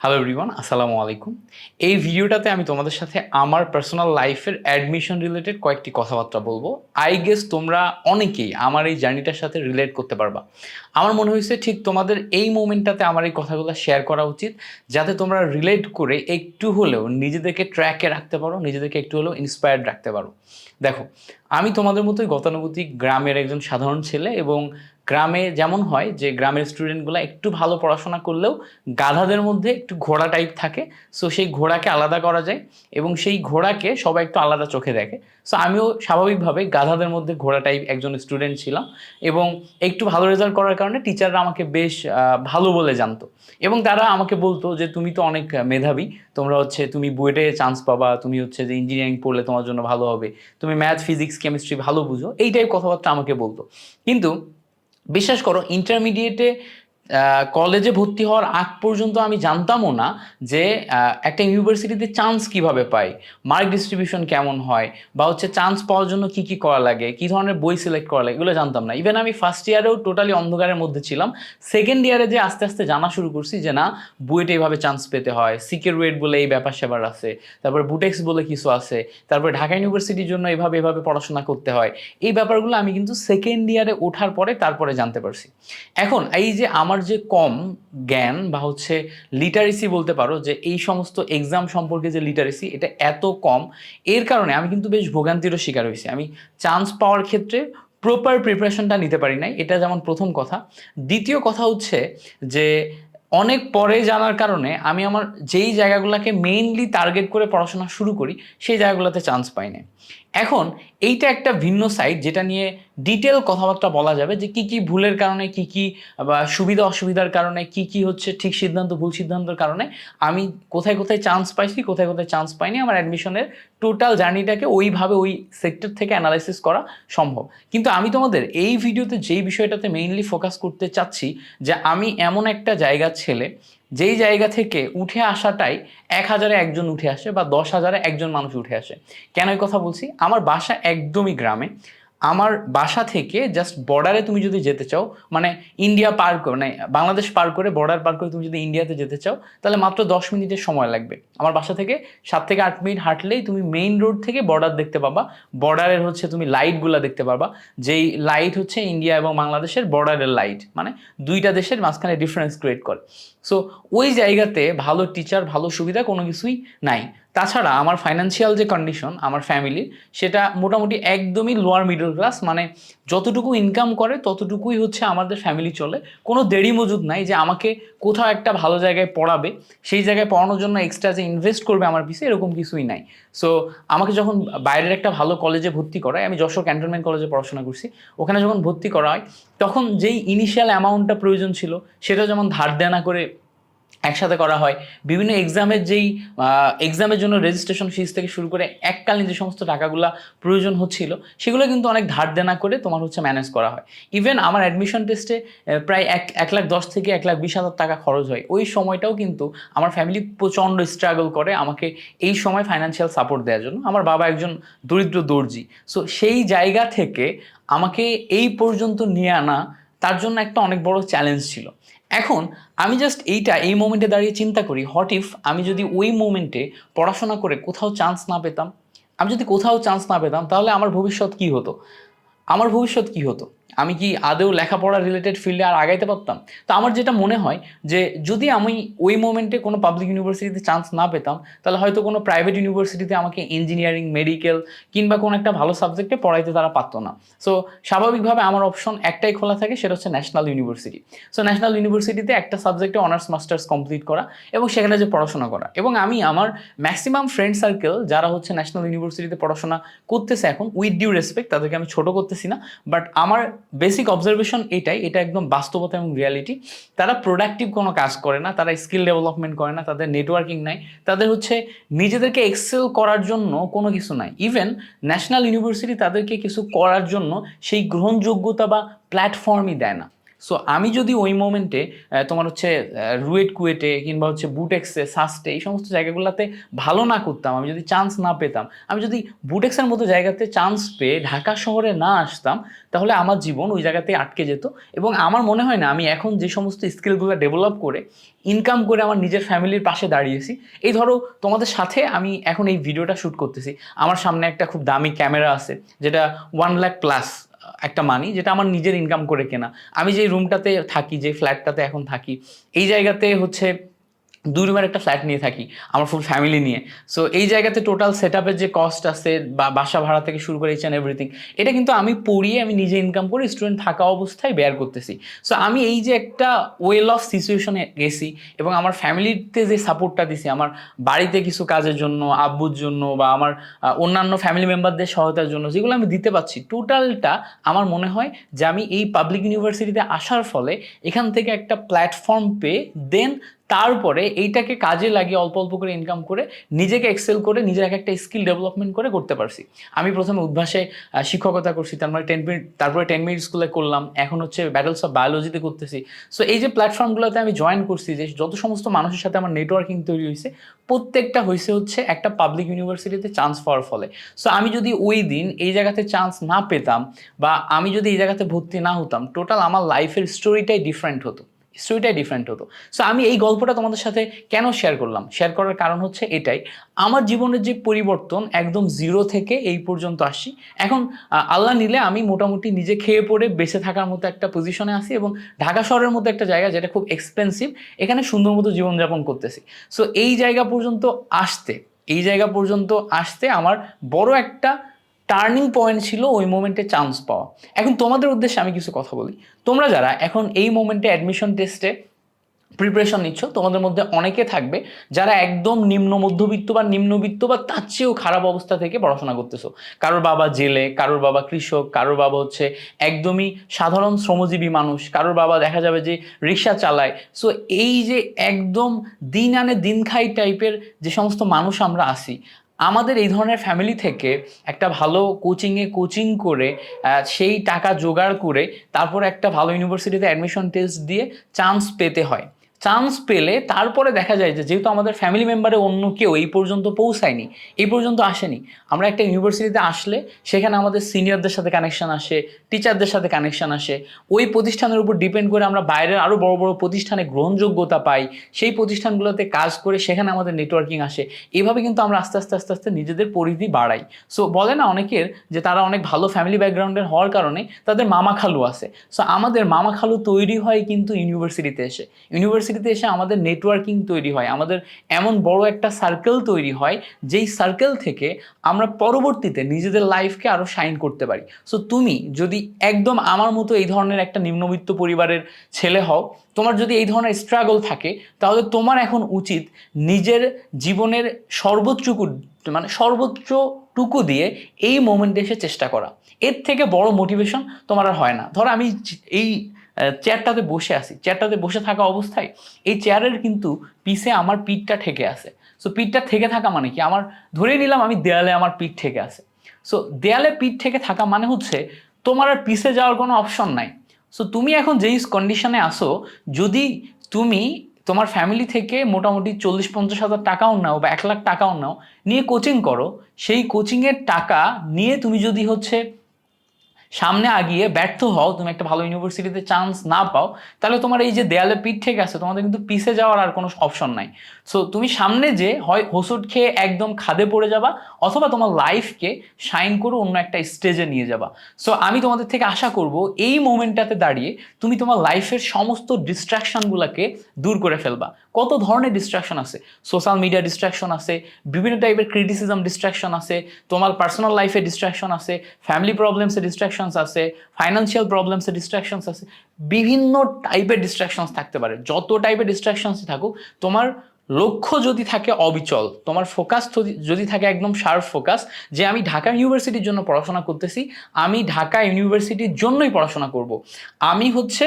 Hello everyone আসসালামু আলাইকুম। এই ভিডিওটাতে আমি তোমাদের সাথে আমার পার্সোনাল লাইফের অ্যাডমিশন রিলেটেড কয়েকটি কথাবার্তা বলব। আই গেস তোমরা অনেকেই আমার এই জার্নিটার সাথে রিলেট করতে পারবা। আমার মনে হয়েছে ঠিক তোমাদের এই মোমেন্টটাতে আমার এই কথাগুলো শেয়ার করা উচিত, যাতে তোমরা রিলেট করে একটু হলেও নিজেদেরকে ট্র্যাকে রাখতে পারো, নিজেদেরকে একটু হলেও ইন্সপায়ার্ড রাখতে পারো। দেখো, আমি তোমাদের মতোই গতানুগতিক গ্রামের একজন সাধারণ ছেলে এবং গ্রামে যেমন হয় যে গ্রামের স্টুডেন্টগুলো একটু ভালো পড়াশোনা করলেও গাধাদের মধ্যে একটু ঘোড়া টাইপ থাকে সো সেই ঘোড়াকে আলাদা করা যায় এবং সেই ঘোড়াকে সবাই একটু আলাদা চোখে দেখে। সো আমিও স্বাভাবিকভাবে গাধাদের মধ্যে ঘোড়া টাইপ একজন স্টুডেন্ট ছিলাম এবং একটু ভালো রেজাল্ট করার কারণে টিচাররা আমাকে বেশ ভালো বলে জানতো এবং তারা আমাকে বলতো যে, তুমি তো অনেক মেধাবী, তোমরা হচ্ছে, তুমি বুয়েটে চান্স পাবা, তুমি হচ্ছে যে ইঞ্জিনিয়ারিং পড়লে তোমার জন্য ভালো হবে, তুমি ম্যাথ ফিজিক্স কেমিস্ট্রি ভালো বুঝো। এই টাইপ কথাবার্তা আমাকে বলতো। কিন্তু বিশ্বাস করো ইন্টারমিডিয়েটে কলেজে ভর্তি হওয়ার আগ পর্যন্ত আমি জানতামও না যে একটা ইউনিভার্সিটিতে চান্স কীভাবে পাই মার্ক ডিস্ট্রিবিউশন কেমন হয়, বা হচ্ছে চান্স পাওয়ার জন্য কি কি করা লাগে, কি ধরনের বই সিলেক্ট করা লাগে, এগুলো জানতাম না। ইভেন আমি ফার্স্ট ইয়ারেও টোটালি অন্ধকারের মধ্যে ছিলাম। সেকেন্ড ইয়ারে যে আস্তে আস্তে জানা শুরু করছি যে, না, বুয়েটে এইভাবে চান্স পেতে হয়, সিকের ওয়েট বলে এই ব্যাপার সেবার আছে, তারপরে বুটেক্স বলে কিছু আছে, তারপরে ঢাকা ইউনিভার্সিটির জন্য এভাবে এভাবে পড়াশোনা করতে হয়, এই ব্যাপারগুলো আমি কিন্তু সেকেন্ড ইয়ারে ওঠার পরে তারপরে জানতে পারছি। এখন এই যে আমার যে কম জ্ঞান বা হচ্ছে লিটারেসি বলতে পারো, যে এই সমস্ত এক্সাম সম্পর্কে যে লিটারেসি এটা এত কম, এর কারণে আমি কিন্তু বেশ ভোগান্তিরও শিকার হয়েছি। আমি চান্স পাওয়ার ক্ষেত্রে প্রপার প্রিপারেশনটা নিতে পারি নাই, এটা যেমন প্রথম কথা। দ্বিতীয় কথা হচ্ছে যে, অনেক পরে জানার কারণে আমি আমার যেই জায়গাগুলোকে মেইনলি টার্গেট করে পড়াশোনা শুরু করি, সেই জায়গাগুলোতে চান্স পাই না এখন এইটা একটা ভিন্ন সাইড যেটা নিয়ে ডিটেল কথাবার্তা বলা যাবে যে কি কি ভুলের কারণে, কি কি, বা সুবিধা অসুবিধার কারণে, কি কি হচ্ছে ঠিক সিদ্ধান্ত, ভুল সিদ্ধান্তের কারণে আমি কোথায় কোথায় চান্স পাইছি, কোথায় কোথায় চান্স পাইনি আমার অ্যাডমিশনের টোটাল জার্নিটাকে ওইভাবে ওই সেক্টর থেকে অ্যানালাইসিস করা সম্ভব। কিন্তু আমি তোমাদের এই ভিডিওতে যেই বিষয়টাতে মেইনলি ফোকাস করতে চাচ্ছি যে আমি এমন একটা জায়গার ছেলে যেই জায়গা থেকে উঠে আসাটাই এক হাজারে একজন উঠে আসে বা দশ হাজারে একজন মানুষ উঠে আসে। কেন এই কথা বলছি? আমার বাসা একদমই গ্রামে। আমার বাসা থেকে জাস্ট বর্ডারে তুমি যদি যেতে চাও মানে ইন্ডিয়া পার করে মানে বাংলাদেশ পার করে বর্ডার পার করে তুমি যদি ইন্ডিয়াতে যেতে চাও, তাহলে মাত্র দশ মিনিটের সময় লাগবে। আমার বাসা থেকে সাত থেকে আট মিনিট হাঁটলেই তুমি মেইন রোড থেকে বর্ডার দেখতে পাবা। বর্ডারের হচ্ছে তুমি লাইটগুলো দেখতে পারবা যেই লাইট হচ্ছে ইন্ডিয়া এবং বাংলাদেশের বর্ডারের লাইট মানে দুইটা দেশের মাঝখানে ডিফারেন্স ক্রিয়েট করে। সো ওই জায়গাতে ভালো টিচার ভালো সুবিধা কোনো কিছুই নাই। তাছাড়া আমার ফাইন্যান্সিয়াল যে কন্ডিশন আমার ফ্যামিলির সেটা মোটামুটি একদমই লোয়ার মিডল ক্লাস মানে যতটুকু ইনকাম করে, ততটুকুই হচ্ছে আমাদের ফ্যামিলি চলে। কোনো দেরি মজুদ নাই যে আমাকে কোথাও একটা ভালো জায়গায় পড়াবে, সেই জায়গায় পড়ানোর জন্য এক্সট্রা যে ইনভেস্ট করবে আমার পিছিয়ে এরকম কিছুই নাই। সো আমাকে যখন বাইরের একটা ভালো কলেজে ভর্তি করায়, আমি যশোর ক্যান্টনমেন্ট কলেজে পড়াশোনা করছি, ওখানে যখন ভর্তি করা হয়, তখন যেই ইনিশিয়াল অ্যামাউন্টটা প্রয়োজন ছিল, সেটা যেমন ধার দেনা করে একসাথে করা হয়। বিভিন্ন এক্সামের যেই এক্সামের জন্য রেজিস্ট্রেশন ফিস থেকে শুরু করে এককালীন যে সমস্ত টাকাগুলো প্রয়োজন হচ্ছিল, সেগুলো কিন্তু অনেক ধার দেনা করে তোমার হচ্ছে ম্যানেজ করা হয়। ইভেন আমার অ্যাডমিশন টেস্টে প্রায় এক এক লাখ দশ থেকে এক লাখ বিশ হাজার টাকা খরচ হয়। ওই সময়টাও কিন্তু আমার ফ্যামিলি প্রচণ্ড স্ট্রাগল করে আমাকে এই সময় ফাইন্যান্সিয়াল সাপোর্ট দেওয়ার জন্য। আমার বাবা একজন দরিদ্র দর্জি। সো সেই জায়গা থেকে আমাকে এই পর্যন্ত নিয়ে আনা, তার জন্য একটা অনেক বড় চ্যালেঞ্জ ছিল। এখন আমি জাস্ট এইটা, এই মোমেন্টে দাঁড়িয়ে চিন্তা করি হট ইফ আমি যদি ওই মোমেন্টে পড়াশোনা করে কোথাও চান্স না পেতাম? আমি যদি কোথাও চান্স না পেতাম, তাহলে আমার ভবিষ্যৎ কি হতো? আমার ভবিষ্যৎ কি হতো? আমি কি আদৌ লেখাপড়া রিলেটেড ফিল্ডে আর আগাইতে পারতাম? তো আমার যেটা মনে হয় যে, যদি আমি ওই মোমেন্টে কোনো পাবলিক ইউনিভার্সিটিতে চান্স না পেতাম, তাহলে হয়তো কোনো প্রাইভেট ইউনিভার্সিটিতে আমাকে ইঞ্জিনিয়ারিং মেডিকেল কিংবা কোনো একটা ভালো সাবজেক্টে পড়াইতে তারা পারতো না। সো স্বাভাবিকভাবে আমার অপশন একটাই খোলা থাকে, সেটা হচ্ছে ন্যাশনাল ইউনিভার্সিটি সো ন্যাশনাল ইউনিভার্সিটিতে একটা সাবজেক্টে অনার্স মাস্টার্স কমপ্লিট করা এবং সেখানে যে পড়াশোনা করা। এবং আমি আমার ম্যাক্সিমাম ফ্রেন্ড সার্কেল যারা হচ্ছে ন্যাশনাল ইউনিভার্সিটিতে পড়াশোনা করতেছে এখন উইথ ডিউ রেসপেক্ট তাদেরকে আমি ছোট করতেছি না বাট আমার বেসিক অবজারভেশন এটাই, এটা একদম বাস্তবতা এবং রিয়ালিটি তারা প্রোডাক্টিভ কোনো কাজ করে না, তারা স্কিল ডেভেলপমেন্ট করে না, তাদের নেটওয়ার্কিং নাই। তাদের হচ্ছে নিজেদেরকে এক্সেল করার জন্য কোনো কিছু নাই। ইভেন ন্যাশনাল ইউনিভার্সিটি তাদেরকে কিছু করার জন্য সেই গ্রহণযোগ্যতা বা প্ল্যাটফর্মই দেয় না। সো আমি যদি ওই মোমেন্টে তোমার হচ্ছে রুয়েট কুয়েটে কিংবা হচ্ছে বুটেক্সে সাস্টে এই সমস্ত জায়গাগুলোতে ভালো না করতাম, আমি যদি চান্স না পেতাম, আমি যদি বুটেক্সের মতো জায়গাতে চান্স পেয়ে ঢাকা শহরে না আসতাম, তাহলে আমার জীবন ওই জায়গাতে আটকে যেত এবং আমার মনে হয় না, আমি এখন যে সমস্ত স্কিলগুলো ডেভেলপ করে ইনকাম করে আমার নিজের ফ্যামিলির পাশে দাঁড়িয়েছি। এই ধরো, তোমাদের সাথে আমি এখন এই ভিডিওটা শ্যুট করতেছি। আমার সামনে একটা খুব দামি ক্যামেরা আছে, যেটা ওয়ান লাখ প্লাস একটা মানি যেটা আমার নিজের ইনকাম করে কেনা। আমি যে রুমটাতে থাকি যে ফ্ল্যাটটাতে এখন থাকি, এই জায়গাতে হচ্ছে দুই রুমের একটা ফ্ল্যাট নিয়ে থাকি, আমার ফুল ফ্যামিলি নিয়ে। সো এই জায়গাতে টোটাল সেট আপের যে কস্ট আছে বা বাসা ভাড়া থেকে শুরু করে ইচ এভরিথিং এটা কিন্তু আমি পড়িয়ে আমি নিজে ইনকাম করে স্টুডেন্ট থাকা অবস্থায় বেয়ার করতেছি। সো আমি এই যে একটা ওয়েল অফ সিচুয়েশনে গেছি এবং আমার ফ্যামিলিতে যে সাপোর্টটা দিছি, আমার বাড়িতে কিছু কাজের জন্য, আব্বুর জন্য বা আমার অন্যান্য ফ্যামিলি মেম্বারদের সহায়তার জন্য, যেগুলো আমি দিতে পারছি টোটালটা আমার মনে হয় যে আমি এই পাবলিক ইউনিভার্সিটিতে আসার ফলে এখান থেকে একটা প্ল্যাটফর্ম পেয়ে দেন তারপরে এইটাকে কাজে লাগিয়ে অল্প অল্প করে ইনকাম করে নিজেকে এক্সেল করে নিজের এক একটা স্কিল ডেভেলপমেন্ট করে করতে পারছি। আমি প্রথমে উদ্ভাসে শিক্ষকতা করছি, তারপরে টেন মিনিট তারপরে টেন মিনিট স্কুলে করলাম, এখন হচ্ছে ব্যাটলস অফ বায়োলজিতে করতেছি। সো এই যে প্ল্যাটফর্মগুলোতে আমি জয়েন করছি যে যত সমস্ত মানুষের সাথে আমার নেটওয়ার্কিং তৈরি হয়েছে, প্রত্যেকটা হয়েছে হচ্ছে একটা পাবলিক ইউনিভার্সিটিতে চান্স পাওয়ার ফলে। সো আমি যদি ওই দিন এই জায়গাতে চান্স না পেতাম বা আমি যদি এই জায়গাতে ভর্তি না হতাম টোটাল আমার লাইফের স্টোরিটাই ডিফারেন্ট হতো। স্টোরিটাই ডিফারেন্ট হতো। সো আমি এই গল্পটা তোমাদের সাথে কেন শেয়ার করলাম? শেয়ার করার কারণ হচ্ছে এটাই। আমার জীবনের যে পরিবর্তন একদম জিরো থেকে এই পর্যন্ত আসি। এখন আল্লাহ নিলে আমি মোটামুটি নিজে খেয়ে পড়ে বেঁচে থাকার মতো একটা পজিশনে আসি এবং ঢাকা শহরের মতো একটা জায়গা যেটা খুব এক্সপেন্সিভ এখানে সুন্দর মতো জীবনযাপন করতেছি। সো এই জায়গা পর্যন্ত আসতে, এই জায়গা পর্যন্ত আসতে আমার বড় একটা টার্নিং পয়েন্ট ছিল ওই মোমেন্টে চান্স পাওয়া। এখন তোমাদের উদ্দেশ্যে আমি কিছু কথা বলি। তোমরা যারা এখন এই মোমেন্টে অ্যাডমিশন টেস্টে প্রিপারেশন নিচ্ছ, তোমাদের মধ্যে অনেকে থাকবে যারা একদম নিম্ন মধ্যবিত্ত বা নিম্নবিত্ত বা তার চেয়েও খারাপ অবস্থা থেকে পড়াশোনা করতেছো। কারোর বাবা জেলে, কারোর বাবা কৃষক, কারোর বাবা হচ্ছে একদমই সাধারণ শ্রমজীবী মানুষ, কারোর বাবা দেখা যাবে যে রিক্সা চালায়। সো এই যে একদম দিন আনে দিন খাই টাইপের যে সমস্ত মানুষ আমরা আসি আমাদের এই ধরনের ফ্যামিলি থেকে একটা ভালো কোচিংয়ে কোচিং করে সেই টাকা জোগাড় করে তারপর একটা ভালো ইউনিভার্সিটিতে অ্যাডমিশন টেস্ট দিয়ে চান্স পেতে হয়। চান্স পেলে তারপরে দেখা যায় যে যেহেতু আমাদের ফ্যামিলি মেম্বারে অন্য কেউ এই পর্যন্ত পৌঁছায়নি, এই পর্যন্ত আসেনি, আমরা একটা ইউনিভার্সিটিতে আসলে সেখানে আমাদের সিনিয়রদের সাথে কানেকশন আসে টিচারদের সাথে কানেকশন আসে, ওই প্রতিষ্ঠানের উপর ডিপেন্ড করে আমরা বাইরের আরও বড় বড় প্রতিষ্ঠানে গ্রহণযোগ্যতা পাই, সেই প্রতিষ্ঠানগুলোতে কাজ করে সেখানে আমাদের নেটওয়ার্কিং আসে, এভাবে কিন্তু আমরা আস্তে আস্তে আস্তে আস্তে নিজেদের পরিধি বাড়াই। সো বলে না অনেকের যে তারা অনেক ভালো ফ্যামিলি ব্যাকগ্রাউন্ডের হওয়ার কারণে তাদের মামা খালু আছে। সো আমাদের মামা খালু তৈরি হয় কিন্তু ইউনিভার্সিটিতে এসে। ইউনিভার্সিটিতে এসে আমাদের নেটওয়ার্কিং তৈরি হয়, আমাদের এমন বড় একটা সার্কেল তৈরি হয়, যেই সার্কেল থেকে আমরা পরবর্তীতে নিজেদের লাইফকে আরও শাইন করতে পারি। সো তুমি যদি একদম আমার মতো এই ধরনের একটা নিম্নবিত্ত পরিবারের ছেলে হও, তোমার যদি এই ধরনের স্ট্রাগল থাকে, তাহলে তোমার এখন উচিত নিজের জীবনের সর্বোচ্চটুকু মানে সর্বোচ্চটুকু দিয়ে এই মোমেন্টে এসে চেষ্টা করা। এর থেকে বড় মোটিভেশন তোমার আর হয় না। ধরো আমি এই চেয়ারটাতে বসে আছি। চেয়ারটাতে বসে থাকা অবস্থায় এই চেয়ারের কিন্তু পিছে আমার পিঠটা ঠেকে আছে। সো পিঠটা ঠেকে থাকা মানে কি? আমার, ধরে নিলাম আমি দেয়ালে আমার পিঠ ঠেকে আছে। সো দেয়ালে পিঠ থেকে থাকা মানে হচ্ছে তোমার আর পিছে যাওয়ার কোনো অপশন নাই। সো তুমি এখন যেই কন্ডিশনে আসো যদি তুমি তোমার ফ্যামিলি থেকে মোটামুটি চল্লিশ পঞ্চাশ হাজার টাকাও নাও বা এক লাখ টাকাও নাও, নিয়ে কোচিং করো, সেই কোচিংয়ের টাকা নিয়ে তুমি যদি হচ্ছে সামনে আগিয়ে ব্যর্থ হও, তুমি একটা ভালো ইউনিভার্সিটিতে চান্স না পাও, তাহলে তোমার এই যে দেয়ালে পিঠ থেকে আছে তোমাদের কিন্তু পিছে যাওয়ার আর কোনো অপশন নাই। সো তুমি সামনে যে হয় হোসুট খেয়ে একদম খাদে পড়ে যাবা, অথবা তোমার লাইফকে শাইন করে অন্য একটা স্টেজে নিয়ে যাবা। সো আমি তোমাদের থেকে আশা করব, এই মোমেন্টটাতে দাঁড়িয়ে তুমি তোমার লাইফের সমস্ত ডিস্ট্রাকশনগুলোকে দূর করে ফেলবা। কত ধরনের ডিস্ট্রাকশন আছে? সোশ্যাল মিডিয়া ডিস্ট্রাকশন আছে, বিভিন্ন টাইপের ক্রিটিসিজম ডিস্ট্রাকশন আছে, তোমার পার্সোনাল লাইফে ডিস্ট্রাকশন আছে ফ্যামিলি প্রবলেমসে ডিস্ট্রাকশনস আছে ফাইন্যান্সিয়াল প্রবলেমসে ডিস্ট্রাকশনস আছে, বিভিন্ন টাইপের ডিস্ট্রাকশনস থাকতে পারে। যত টাইপের ডিস্ট্রাকশনসই থাকুক, তোমার লক্ষ্য যদি থাকে অবিচল, তোমার ফোকাস যদি থাকে একদম শার্প ফোকাস যে আমি ঢাকা ইউনিভার্সিটির জন্য পড়াশোনা করতেছি, আমি ঢাকা ইউনিভার্সিটির জন্যই পড়াশোনা করব। আমি হচ্ছে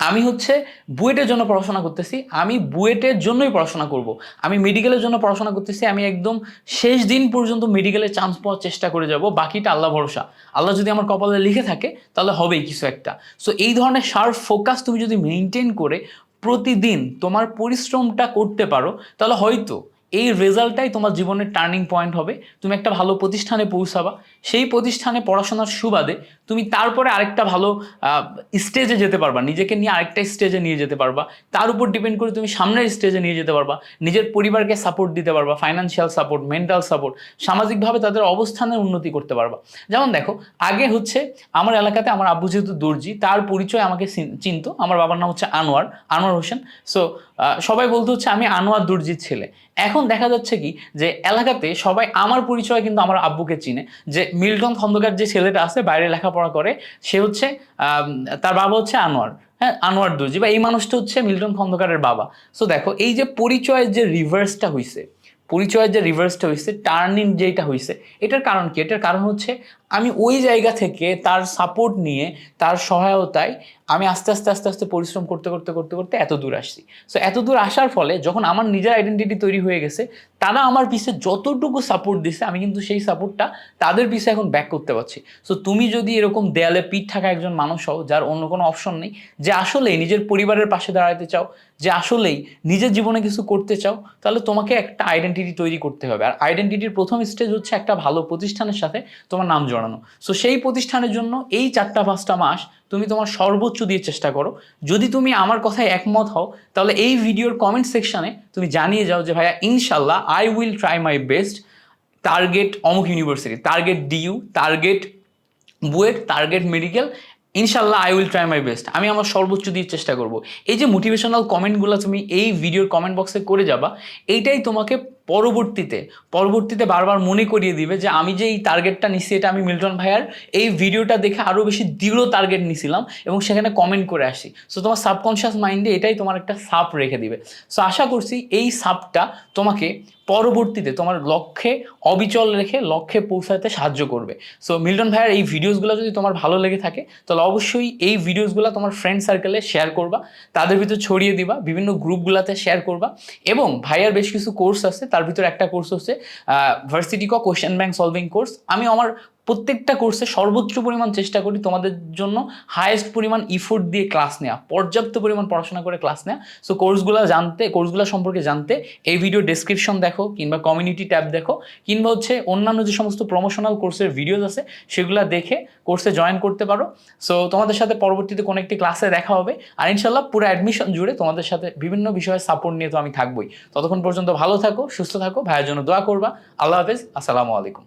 আমি হচ্ছে বুয়েটের জন্য পড়াশোনা করতেছি, আমি বুয়েটের জন্যই পড়াশোনা করব। আমি মেডিকেলের জন্য পড়াশোনা করতেছি, আমি একদম শেষ দিন পর্যন্ত মেডিকেলে চান্স পাওয়ার চেষ্টা করে যাব, বাকিটা আল্লাহ ভরসা। আল্লাহ যদি আমার কপালে লিখে থাকে, তাহলে হবেই কিছু একটা। সো এই ধরনের শার্প ফোকাস তুমি যদি মেনটেন করে প্রতিদিন তোমার পরিশ্রমটা করতে পারো, তাহলে হয়তো এই রেজাল্টটাই তোমার জীবনের টার্নিং পয়েন্ট হবে। তুমি একটা ভালো প্রতিষ্ঠানে পৌঁছাবা। সেই প্রতিষ্ঠানে পড়াশোনার সুবাদে তুমি তারপরে আরেকটা ভালো স্টেজে যেতে পারবা। নিজেকে নিয়ে আরেকটা স্টেজে নিয়ে যেতে পারবা। তার উপর ডিপেন্ড করে তুমি সামনের স্টেজে নিয়ে যেতে পারবা। নিজের পরিবারকে সাপোর্ট দিতে পারবা। ফাইন্যান্সিয়াল সাপোর্ট মেন্টাল সাপোর্ট সামাজিকভাবে তাদের অবস্থানের উন্নতি করতে পারবা। যেমন দেখো, আগে হচ্ছে আমার এলাকাতে আমার আব্বু যেহেতু দর্জি, তার পরিচয় আমাকে চিন- চিনতো। আমার বাবার নাম হচ্ছে আনোয়ার আনোয়ার হোসেন। সো সবাই বলতে হচ্ছে, আমি আনোয়ার দর্জির ছেলে। এখন দেখা যাচ্ছে কি যে এলাকাতে সবাই আমার পরিচয় কিন্তু আমার আব্বুকে চিনে। যে মিল্টন খন্দকার যে ছেলেটা আছে, বাইরে লেখাপড়া করে, সে হচ্ছে তার বাবা হচ্ছে আনোয়ার। হ্যাঁ আনোয়ার দর্জি বা এই মানুষটা হচ্ছে মিল্টন খন্দকারের বাবা। সো দেখো, এই যে পরিচয়ের যে রিভার্সটা হয়েছে পরিচয়ের যে রিভার্সটা হয়েছে টার্নিং যেটা হয়েছে এটার কারণ কি? এটার কারণ হচ্ছে আমি ওই জায়গা থেকে তার সাপোর্ট নিয়ে, তার সহায়তায় আমি আস্তে আস্তে আস্তে আস্তে পরিশ্রম করতে করতে করতে করতে এত দূর আসছি। সো এত দূর আসার ফলে যখন আমার নিজের আইডেন্টিটি তৈরি হয়ে গেছে, তারা আমার পিছে যতটুকু সাপোর্ট দিছে, আমি কিন্তু সেই সাপোর্টটা তাদের পিছে এখন ব্যাক করতে পারছি। সো তুমি যদি এরকম দেয়ালে পিঠ থাকা একজন মানুষ হও, যার অন্য কোনো অপশন নেই, যে আসলেই নিজের পরিবারের পাশে দাঁড়াতে চাও, যে আসলেই নিজের জীবনে কিছু করতে চাও, তাহলে তোমাকে একটা আইডেন্টিটি তৈরি করতে হবে। আর আইডেন্টিটির প্রথম স্টেজ হচ্ছে একটা ভালো প্রতিষ্ঠানের সাথে তোমার নাম জড়ানো। সো সেই প্রতিষ্ঠানের জন্য এই চারটা পাঁচটা মাস তুমি তোমার সর্বোচ্চ দিয়ে চেষ্টা করো। যদি তুমি আমার কথায় একমত হও, তাহলে এই ভিডিওর কমেন্ট সেকশানে তুমি জানিয়ে যাও যে, ভাইয়া ইনশাল্লাহ I will try my best target অমুক university target D U target BUET target medical ইনশাল্লাহ I will try my best আমি আমার সর্বোচ্চ দিয়ে চেষ্টা করব। এই যে মোটিভেশনাল কমেন্টগুলো তুমি এই ভিডিওর কমেন্ট বক্সে করে যাবা, এইটাই তোমাকে পরবর্তীতে পরবর্তীতে বারবার মনে করিয়ে দিবে যে আমি যে এই টার্গেটটা নিছি এটা আমি মিল্টন ভাইয়ার, এই ভিডিওটা দেখে আরও বেশি দৃঢ় টার্গেট নিছিলাম এবং সেখানে কমেন্ট করে আসি। সো তোমার সাবকনশিয়াস মাইন্ডে এটাই তোমার একটা সাপ রেখে দিবে। সো আশা করছি এই সাপটা তোমাকে পরবর্তীতে তোমার লক্ষ্যে অবিচল রেখে লক্ষ্যে পৌঁছাতে সাহায্য করবে। সো মিল্টন ভাইয়ার এই ভিডিওসগুলো যদি তোমার ভালো লেগে থাকে, তাহলে অবশ্যই এই ভিডিওসগুলো তোমার ফ্রেন্ড সার্কেলে শেয়ার করবা, তাদের ভিতর ছড়িয়ে দিবা, বিভিন্ন গ্রুপগুলোতে শেয়ার করবা এবং ভাইয়ার বেশ কিছু কোর্স আছে, তার ভিতর একটা কোর্স হচ্ছে ভার্সিটিক কোয়েশ্চেন ব্যাংক সলভিং কোর্স আমি আমার প্রত্যেকটা কোর্সে সর্বোচ্চ পরিমাণ চেষ্টা করি তোমাদের জন্য হায়েস্ট পরিমাণ ইফোর্ট দিয়ে ক্লাস নেওয়া পর্যাপ্ত পরিমাণ পড়াশোনা করে ক্লাস নেওয়া সো কোর্সগুলো জানতে কোর্সগুলো সম্পর্কে জানতে এই ভিডিও ডেসক্রিপশন দেখো কিংবা কমিউনিটি ট্যাব দেখো কিংবা হচ্ছে অন্যান্য যে সমস্ত প্রমোশনাল কোর্সের ভিডিওস আছে সেগুলো দেখে কোর্সে জয়েন করতে পারো। সো তোমাদের সাথে পরবর্তীতে কোনো একটি ক্লাসে দেখা হবে। আর ইনশাল্লাহ পুরো অ্যাডমিশন জুড়ে তোমাদের সাথে বিভিন্ন বিষয়ে সাপোর্ট নিয়ে তো আমি থাকবোই। ততক্ষণ পর্যন্ত ভালো থাকো, সুস্থ থাকো, ভাইয়ের জন্য দোয়া করবা। আল্লাহ হাফেজ, আসসালামু আলাইকুম।